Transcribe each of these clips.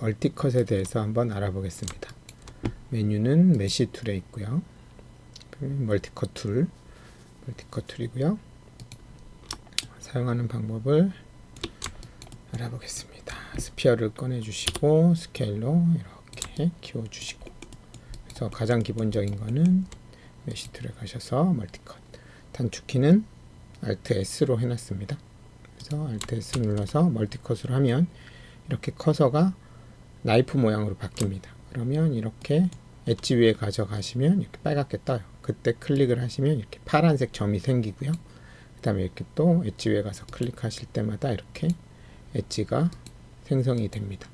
멀티컷에 대해서 한번 알아보겠습니다. 메뉴는 메시 툴에 있고요. 멀티컷 툴, 멀티컷 툴이고요. 사용하는 방법을 알아보겠습니다. 스피어를 꺼내주시고 스케일로 이렇게 키워주시고 그래서 가장 기본적인 거는 메시 툴에 가셔서 멀티컷 단축키는 Alt S로 해놨습니다. 그래서 Alt S 눌러서 멀티컷으로 하면 이렇게 커서가 나이프 모양으로 바뀝니다. 그러면 이렇게 엣지 위에 가져가시면 이렇게 빨갛게 떠요. 그때 클릭을 하시면 이렇게 파란색 점이 생기고요. 그 다음에 이렇게 또 엣지 위에 가서 클릭하실 때마다 이렇게 엣지가 생성이 됩니다.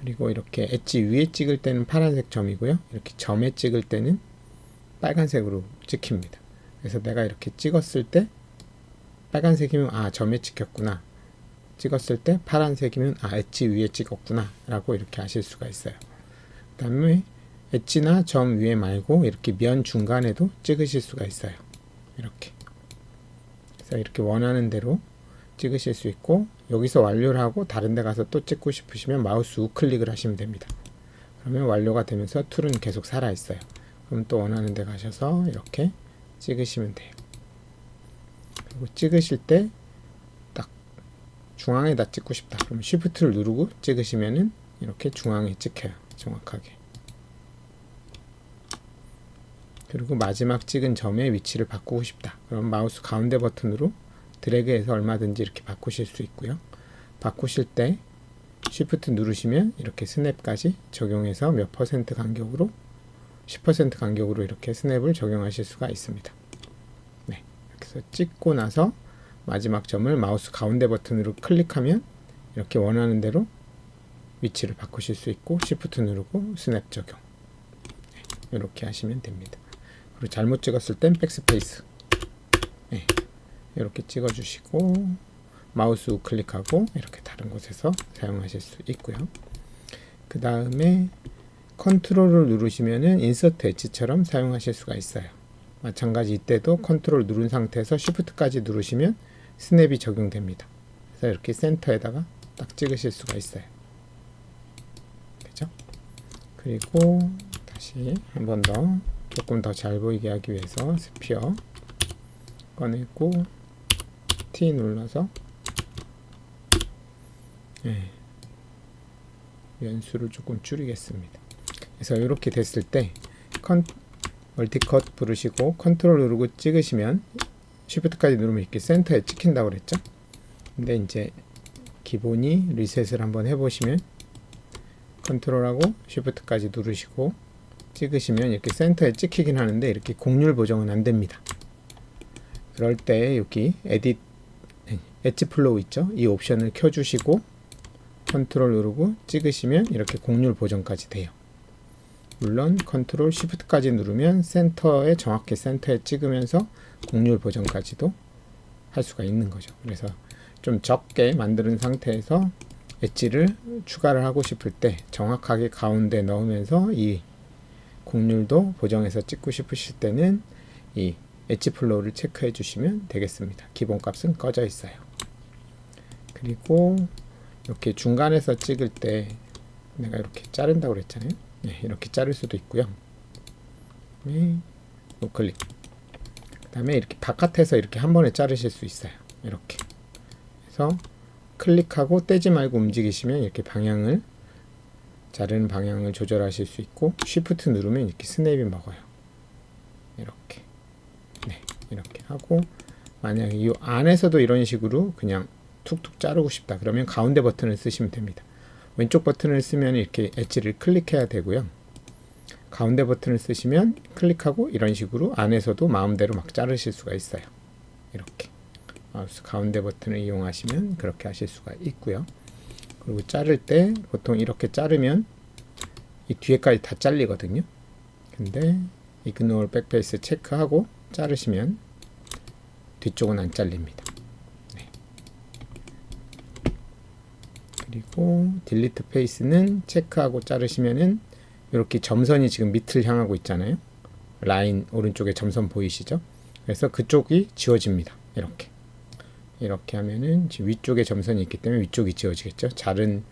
그리고 이렇게 엣지 위에 찍을 때는 파란색 점이고요. 이렇게 점에 찍을 때는 빨간색으로 찍힙니다. 그래서 내가 이렇게 찍었을 때 빨간색이면 아 점에 찍혔구나. 찍었을 때 파란색이면 아 엣지 위에 찍었구나 라고 이렇게 아실 수가 있어요. 그 다음에 엣지나 점 위에 말고 이렇게 면 중간에도 찍으실 수가 있어요. 이렇게. 그래서 이렇게 원하는 대로 찍으실 수 있고 여기서 완료를 하고 다른 데 가서 또 찍고 싶으시면 마우스 우클릭을 하시면 됩니다. 그러면 완료가 되면서 툴은 계속 살아 있어요. 그럼 또 원하는 데 가셔서 이렇게 찍으시면 돼요. 그리고 찍으실 때딱 중앙에다 찍고 싶다. 그럼 쉬프트를 누르고 찍으시면은 이렇게 중앙에 찍혀요. 정확하게. 그리고 마지막 찍은 점의 위치를 바꾸고 싶다. 그럼 마우스 가운데 버튼으로 드래그해서 얼마든지 이렇게 바꾸실 수 있고요. 바꾸실 때 Shift 누르시면 이렇게 스냅까지 적용해서 몇 퍼센트 간격으로 10% 간격으로 이렇게 스냅을 적용하실 수가 있습니다. 네, 해서 찍고 나서 마지막 점을 마우스 가운데 버튼으로 클릭하면 이렇게 원하는 대로 위치를 바꾸실 수 있고 Shift 누르고 스냅 적용 네, 이렇게 하시면 됩니다. 그리고 잘못 찍었을 땐 백스페이스 네, 이렇게 찍어주시고 마우스 우클릭하고 이렇게 다른 곳에서 사용하실 수 있고요. 그 다음에 컨트롤을 누르시면은 인서트 엣지처럼 사용하실 수가 있어요. 마찬가지 이때도 컨트롤 누른 상태에서 쉬프트까지 누르시면 스냅이 적용됩니다. 그래서 이렇게 센터에다가 딱 찍으실 수가 있어요. 그죠? 그리고 다시 한 번 더 조금 더 잘 보이게 하기 위해서 스피어 꺼내고 T 눌러서 네, 연수를 조금 줄이겠습니다. 그래서 이렇게 됐을 때 컨, 멀티컷 부르시고 컨트롤 누르고 찍으시면 쉬프트까지 누르면 이렇게 센터에 찍힌다고 그랬죠. 근데 이제 기본이 리셋을 한번 해보시면 컨트롤하고 쉬프트까지 누르시고 찍으시면 이렇게 센터에 찍히긴 하는데 이렇게 곡률 보정은 안 됩니다. 그럴 때 여기 에딧 엣지 플로우 있죠? 이 옵션을 켜주시고 컨트롤 누르고 찍으시면 이렇게 곡률 보정까지 돼요. 물론 컨트롤 쉬프트까지 누르면 센터에 정확히 센터에 찍으면서 곡률 보정까지도 할 수가 있는 거죠. 그래서 좀 적게 만드는 상태에서 엣지를 추가를 하고 싶을 때 정확하게 가운데 넣으면서 이 곡률도 보정해서 찍고 싶으실 때는 이 엣지 플로우를 체크해 주시면 되겠습니다. 기본 값은 꺼져 있어요. 그리고 이렇게 중간에서 찍을 때 내가 이렇게 자른다고 그랬잖아요. 네, 이렇게 자를 수도 있고요. 네, 노클릭. 그 다음에 이렇게 바깥에서 이렇게 한 번에 자르실 수 있어요. 이렇게. 그래서 클릭하고 떼지 말고 움직이시면 이렇게 방향을 자르는 방향을 조절하실 수 있고 쉬프트 누르면 이렇게 스냅이 먹어요. 이렇게. 네, 이렇게 하고 만약에 이 안에서도 이런 식으로 그냥 툭툭 자르고 싶다. 그러면 가운데 버튼을 쓰시면 됩니다. 왼쪽 버튼을 쓰면 이렇게 엣지를 클릭해야 되고요. 가운데 버튼을 쓰시면 클릭하고 이런 식으로 안에서도 마음대로 막 자르실 수가 있어요. 이렇게 마우스 가운데 버튼을 이용하시면 그렇게 하실 수가 있고요. 그리고 자를 때 보통 이렇게 자르면 이 뒤에까지 다 잘리거든요. 근데 이그노어 백페이스 체크하고 자르시면 뒤쪽은 안 잘립니다. 그리고 딜리트 페이스는 체크하고 자르시면은 이렇게 점선이 지금 밑을 향하고 있잖아요. 라인 오른쪽에 점선 보이시죠? 그래서 그쪽이 지워집니다. 이렇게 이렇게 하면은 위쪽에 점선이 있기 때문에 위쪽이 지워지겠죠. 자른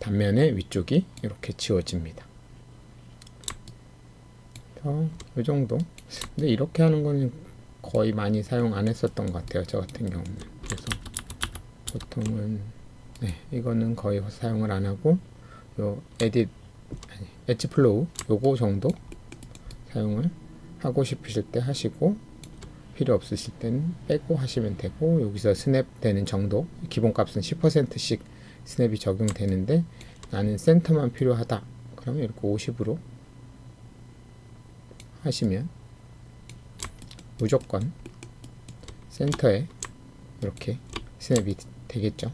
단면의 위쪽이 이렇게 지워집니다. 이 정도. 근데 이렇게 하는 거는 거의 많이 사용 안 했었던 것 같아요. 저 같은 경우는. 그래서 보통은 네, 이거는 거의 사용을 안 하고 요 에딧 아니 엣지 플로우 요거 정도 사용을 하고 싶으실 때 하시고 필요 없으실 때는 빼고 하시면 되고 여기서 스냅 되는 정도 기본값은 10%씩 스냅이 적용되는데 나는 센터만 필요하다. 그러면 이렇게 50으로 하시면 무조건 센터에 이렇게 스냅이 되겠죠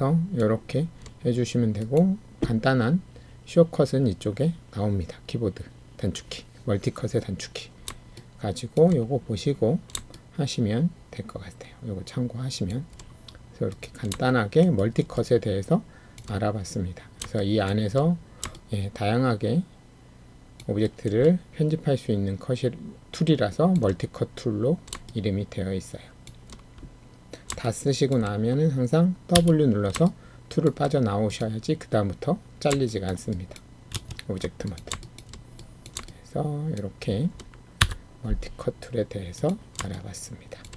그래서 이렇게 해주시면 되고 간단한 쇼컷은 이쪽에 나옵니다. 키보드 단축키 멀티컷의 단축키. 가지고 요거 보시고 하시면 될 것 같아요. 요거 참고하시면. 그래서 이렇게 간단하게 멀티컷에 대해서 알아봤습니다. 그래서 이 안에서 예, 다양하게 오브젝트를 편집할 수 있는 컷이 툴이라서 멀티컷 툴로 이름이 되어 있어요 다 쓰시고 나면은 항상 W 눌러서 툴을 빠져나오셔야지 그 다음부터 잘리지가 않습니다. 오브젝트 모드 그래서 이렇게 멀티컷 툴에 대해서 알아봤습니다